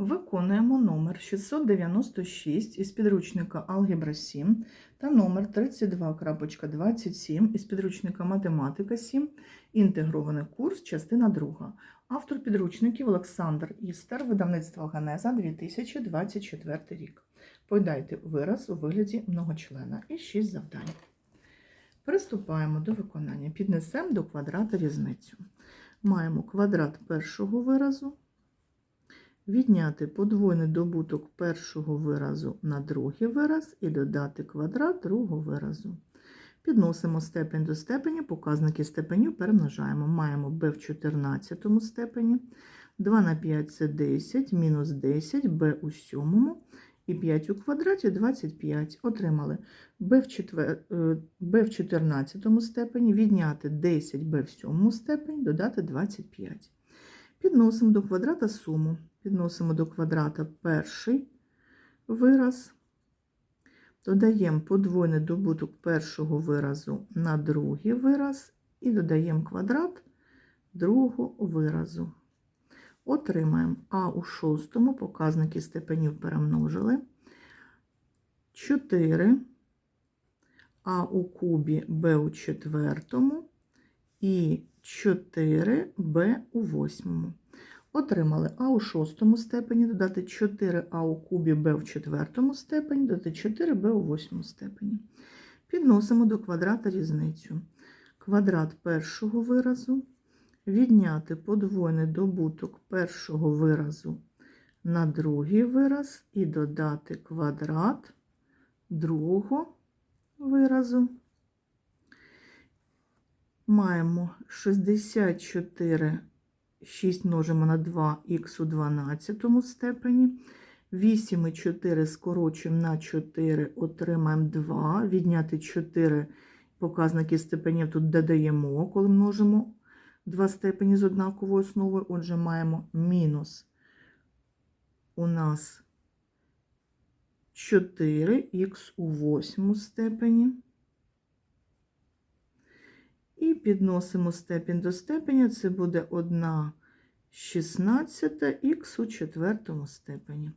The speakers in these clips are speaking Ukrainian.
Виконуємо номер 696 із підручника Алгебра 7 та номер 32.27 із підручника Математика 7, інтегрований курс, частина 2. Автор підручників Олександр Істер, видавництво Ганеза 2024 рік. Подайте вираз у вигляді многочлена і 6 завдань. Приступаємо до виконання. Піднесемо до квадрата різницю. Маємо квадрат першого виразу. Відняти подвойний добуток першого виразу на другий вираз і додати квадрат другого виразу. Підносимо степень до степені, показники степенів перемножаємо. Маємо b в 14 степені, 2 на 5 це 10, мінус 10, b у 7 і 5 у квадраті 25. Отримали b в, четвер... b в 14 степені, відняти 10b в 7 степені, додати 25. Підносимо до квадрата суму. Підносимо до квадрата перший вираз, додаємо подвойний добуток першого виразу на другий вираз і додаємо квадрат другого виразу. Отримаємо А у шостому, показники степенів перемножили. 4, А у кубі Б у четвертому і 4Б у восьмому. Отримали А у шостому степені, додати 4А у кубі Б в четвертому степені, додати 4Б у восьмому степені. Підносимо до квадрата різницю. Квадрат першого виразу, відняти подвойний добуток першого виразу на другий вираз і додати квадрат другого виразу. Маємо 64 6 множимо на 2х у 12 степені. 8 і 4 скорочуємо на 4, отримаємо 2. Відняти 4 показники степенів тут додаємо, коли множимо два степені з однаковою основою. Отже, маємо мінус у нас 4х у 8 степені. І підносимо степінь до степеня, це буде 1 16 х у четвертому степені.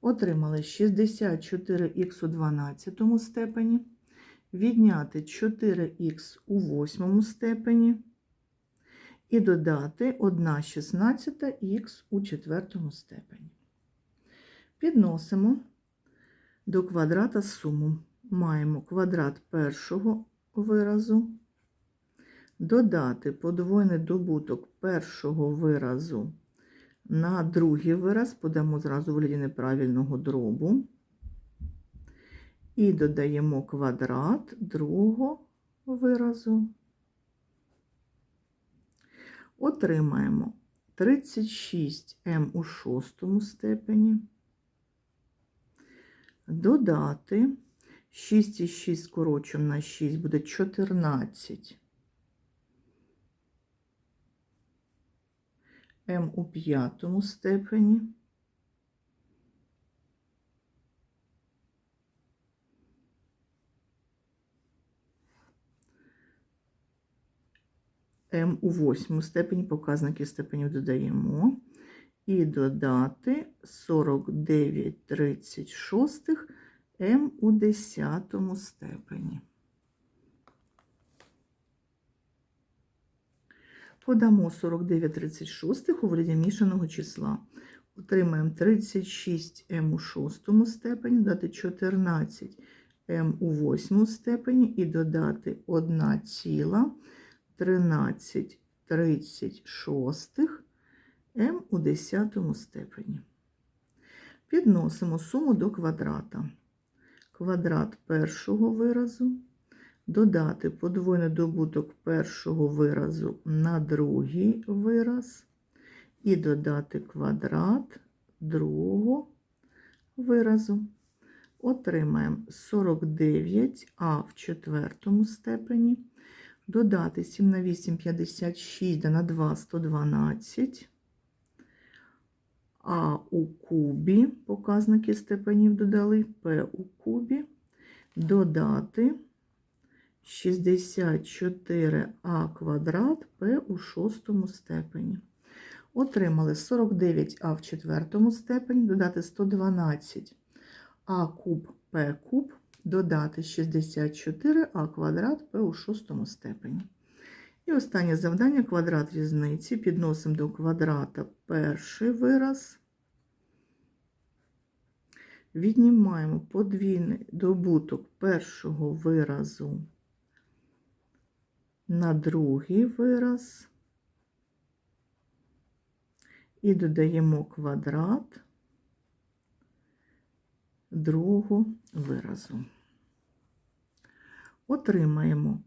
Отримали 64х у 12 степені, відняти 4х у 8 степені і додати 1 16 х у четвертому степені. Підносимо до квадрата суму. Маємо квадрат першого виразу додати подвойний добуток першого виразу на другий вираз, подамо зразу вигляді неправильного дробу, і додаємо квадрат другого виразу. Отримаємо 36m у шостому степені, додати 6 і 6 скорочуємо на 6 буде 14 М у п'ятому степені. М у восьмому степені, показники степенів додаємо. І додати 49 36 М у десятому степені. Подамо 49 36 у вигляді мішаного числа. Отримаємо 36 м у шостому степені, додати 14 м у восьмому степені і додати 1 ціла 13 36 м у десятому степені. Підносимо суму до квадрата. Квадрат першого виразу додати подвойний добуток першого виразу на другий вираз і додати квадрат другого виразу. Отримаємо 49а в четвертому степені, додати 7 на 8 56 на 2 112, а у кубі показники степенів додали П у кубі, додати 64а квадрат П у шостому степені. Отримали 49а в четвертому степені, додати 112 а куб П куб, додати 64а квадрат П у шостому степені. І останнє завдання квадрат різниці. Підносимо до квадрата перший вираз. Віднімаємо подвійний добуток першого виразу на другий вираз. І додаємо квадрат другого виразу. Отримаємо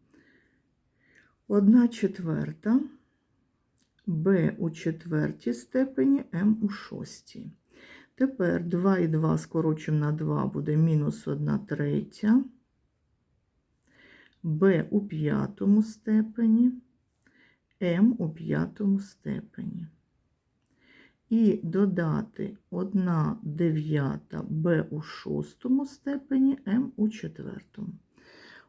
1 четверта b у четвертій степені, m у шостій. Тепер 2 і 2 скорочимо на 2 буде мінус 1 третя, b у п'ятому степені, m у п'ятому степені. І додати 1 дев'ята b у шостому степені, m у четвертому.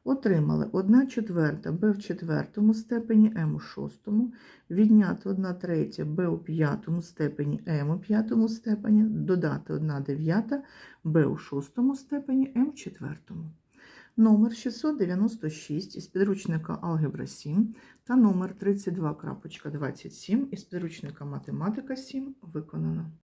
Отримали 1 четверта b в четвертому степені, m у шостому, відняти 1 третя b у п'ятому степені, m у п'ятому степені, додати 1 дев'ята b у шостому степені, m в четвертому. Номер 696 із підручника Алгебра 7 та номер 32.27 із підручника Математика 7 виконано.